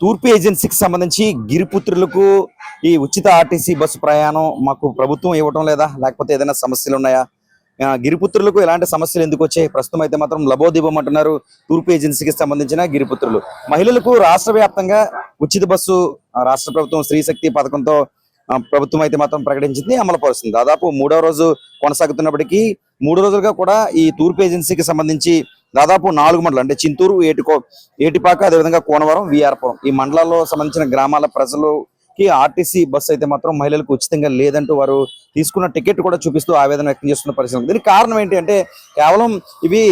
తూర్పు ఏజెన్సీకి సంబంధించి గిరిపుత్రులకు ఈ ఉచిత ఆర్టీసీ బస్సు ప్రయాణం మాకు ప్రభుత్వం ఇవ్వటం లేదా? లేకపోతే ఏదైనా సమస్యలు ఉన్నాయా? గిరిపుత్రులకు ఎలాంటి సమస్యలు ఎందుకు వచ్చాయి? ప్రస్తుతం అయితే మాత్రం లబోదీపం అంటున్నారు తూర్పు ఏజెన్సీకి సంబంధించిన గిరిపుత్రులు. మహిళలకు రాష్ట్ర వ్యాప్తంగా ఉచిత బస్సు రాష్ట్ర ప్రభుత్వం స్త్రీశక్తి పథకంతో ప్రభుత్వం అయితే మాత్రం ప్రకటించింది అమలు పరుస్తుంది. దాదాపు మూడవ రోజు కొనసాగుతున్నప్పటికీ మూడు రోజులుగా కూడా ఈ తూర్పు ఏజెన్సీకి సంబంధించి దాదాపు నాలుగు మండలం అంటే చింతూరు ఏటుకో ఏటిపాక అదేవిధంగా కోనవరం విఆర్పురం. ఈ మండలాల్లో సంబంధించిన గ్రామాల ప్రజలకి ఆర్టీసీ బస్సు అయితే మాత్రం మహిళలకు ఉచితంగా లేదంటూ వారు తీసుకున్న టికెట్ కూడా చూపిస్తూ ఆవేదన వ్యక్తం చేస్తున్న పరిస్థితి దీనికి కారణం ఏంటి అంటే కేవలం ఇవి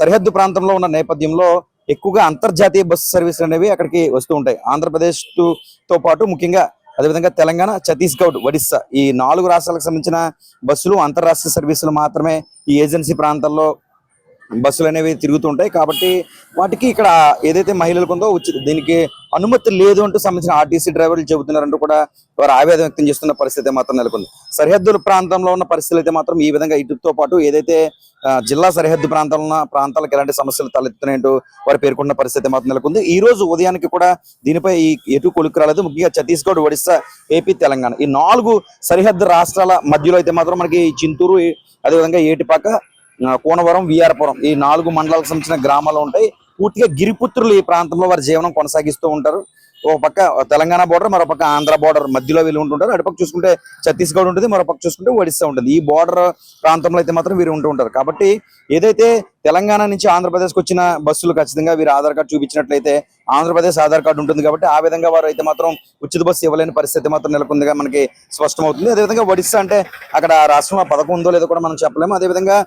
సరిహద్దు ప్రాంతంలో ఉన్న నేపథ్యంలో ఎక్కువగా అంతర్జాతీయ బస్సు సర్వీసులు అనేవి అక్కడికి వస్తూ ఉంటాయి. ఆంధ్రప్రదేశ్తో పాటు ముఖ్యంగా అదేవిధంగా తెలంగాణ ఛత్తీస్గఢ్ ఒడిస్సా ఈ నాలుగు రాష్ట్రాలకు సంబంధించిన బస్సులు అంతర్రాష్ట్ర సర్వీసులు మాత్రమే ఈ ఏజెన్సీ ప్రాంతాల్లో బస్సులు అనేవి తిరుగుతుంటాయి. కాబట్టి వాటికి ఇక్కడ ఏదైతే మహిళలకు ఉందో దీనికి అనుమతి లేదు అంటూ సంబంధించిన ఆర్టీసీ డ్రైవర్లు చెబుతున్నారంటూ కూడా వారు ఆవేదన వ్యక్తం చేస్తున్న పరిస్థితి మాత్రం నెలకొంది. సరిహద్దుల ప్రాంతంలో ఉన్న పరిస్థితులు అయితే మాత్రం ఈ విధంగా ఇటుతో పాటు ఏదైతే జిల్లా సరిహద్దు ప్రాంతాల్లో ఉన్న ప్రాంతాలకు ఎలాంటి సమస్యలు తలెత్తున్నాయంటూ వారు పేర్కొన్న పరిస్థితి మాత్రం నెలకొంది. ఈ రోజు ఉదయానికి కూడా దీనిపై ఈ ఎటు కొలుకు రాలేదు. ముఖ్యంగా ఛత్తీస్గఢ్ ఒడిస్సా ఏపీ తెలంగాణ ఈ నాలుగు సరిహద్దు రాష్ట్రాల మధ్యలో అయితే మాత్రం మనకి చింతూరు అదేవిధంగా ఏటిపాక కోనవరం విఆర్పురం ఈ నాలుగు మండలాలకు సంబంధించిన గ్రామాలు ఉంటాయి. పూర్తిగా గిరిపుత్రులు ఈ ప్రాంతంలో వారి జీవనం కొనసాగిస్తూ ఉంటారు. ఒక పక్క తెలంగాణ బోర్డర్ మరో పక్క ఆంధ్ర బోర్డర్ మధ్యలో వీళ్ళు ఉంటుంటారు. అటుపక్క చూసుకుంటే ఛత్తీస్గఢ్ ఉంటుంది మరో పక్క చూసుకుంటే ఒడిస్సా ఉంటుంది. ఈ బోర్డర్ ప్రాంతంలో అయితే మాత్రం వీరు ఉంటూ ఉంటారు. కాబట్టి ఏదైతే తెలంగాణ నుంచి ఆంధ్రప్రదేశ్కి వచ్చిన బస్సులు ఖచ్చితంగా వీరు ఆధార్ కార్డు చూపించినట్లయితే ఆంధ్రప్రదేశ్ ఆధార్ కార్డు ఉంటుంది కాబట్టి ఆ విధంగా వారు అయితే మాత్రం ఉచిత బస్సు ఇవ్వలేని పరిస్థితి మాత్రం నెలకొందిగా మనకి స్పష్టమవుతుంది. అదేవిధంగా ఒడిస్సా అంటే అక్కడ రాష్ట్రంలో పథకం ఉందో లేదో కూడా మనం చెప్పలేము. అదేవిధంగా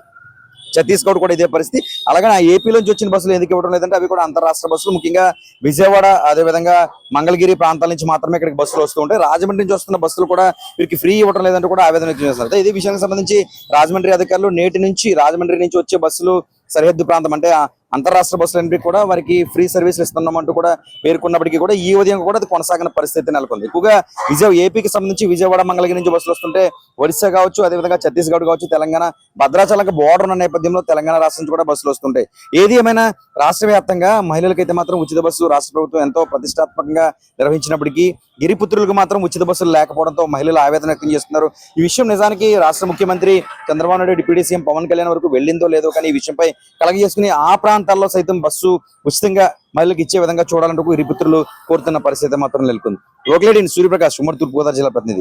ఛత్తీస్గఢ్ కూడా ఇదే పరిస్థితి. అలాగే ఆ ఏపీ నుంచి వచ్చిన బస్సులు ఎందుకు ఇవ్వడం లేదంటే అవి కూడా అంతరాష్ట్ర బస్సులు. ముఖ్యంగా విజయవాడ అదేవిధంగా మంగళగిరి ప్రాంతాల నుంచి మాత్రమే ఇక్కడికి బస్సులు వస్తూ ఉంటాయి. రాజమండ్రి నుంచి వస్తున్న బస్సులు కూడా వీరికి ఫ్రీ ఇవ్వడం లేదంటే కూడా ఆవేదన వ్యక్తం చేస్తున్నారు. అయితే ఇదే విషయానికి సంబంధించి రాజమండ్రి అధికారులు నేటి నుంచి రాజమండ్రి నుంచి వచ్చే బస్సులు సరిహద్దు ప్రాంతం అంటే అంతరాష్ట్ర బస్సులన్నిటికీ కూడా వారికి ఫ్రీ సర్వీసులు ఇస్తున్నామంటూ కూడా పేర్కొన్నప్పటికీ కూడా ఈ ఉదయం కూడా అది కొనసాగిన పరిస్థితి నెలకొంది. ఎక్కువగా విజయ ఏపీకి సంబంధించి విజయవాడ మంగళగిరి నుంచి బస్సులు వస్తుంటే ఒడిశా కావచ్చు అదేవిధంగా ఛత్తీస్గఢ్ కావచ్చు తెలంగాణ భద్రాచలంకి బోర్డర్ ఉన్న నేపథ్యంలో తెలంగాణ రాష్ట్రం నుంచి కూడా బస్సులు వస్తుంటాయి. ఏది ఏమైనా రాష్ట్ర వ్యాప్తంగా మహిళలకైతే మాత్రం ఉచిత బస్సు రాష్ట్ర ప్రభుత్వం ఎంతో ప్రతిష్టాత్మకంగా నిర్వహించినప్పటికీ గిరిపుత్రులకు మాత్రం ఉచిత బస్సులు లేకపోవడంతో మహిళలు ఆవేదన వ్యక్తం చేస్తున్నారు. ఈ విషయం నిజానికి రాష్ట్ర ముఖ్యమంత్రి చంద్రబాబు నాయుడు డిప్యూటీ సీఎం పవన్ కళ్యాణ్ వరకు వెళ్ళిందో లేదో కానీ ఈ విషయంపై కలగజేసుకుని ఆ ప్రాంతాల్లో సైతం బస్సు ఉచితంగా మహిళలకు ఇచ్చే విధంగా చూడాలంటూ గిరిపుత్రులు కోరుతున్న పరిస్థితి మాత్రం నెలకొంది. ఓకే సూర్యప్రకాష్ ఉమ్మడి తూర్పు గోదావరి జిల్లా ప్రతినిధి.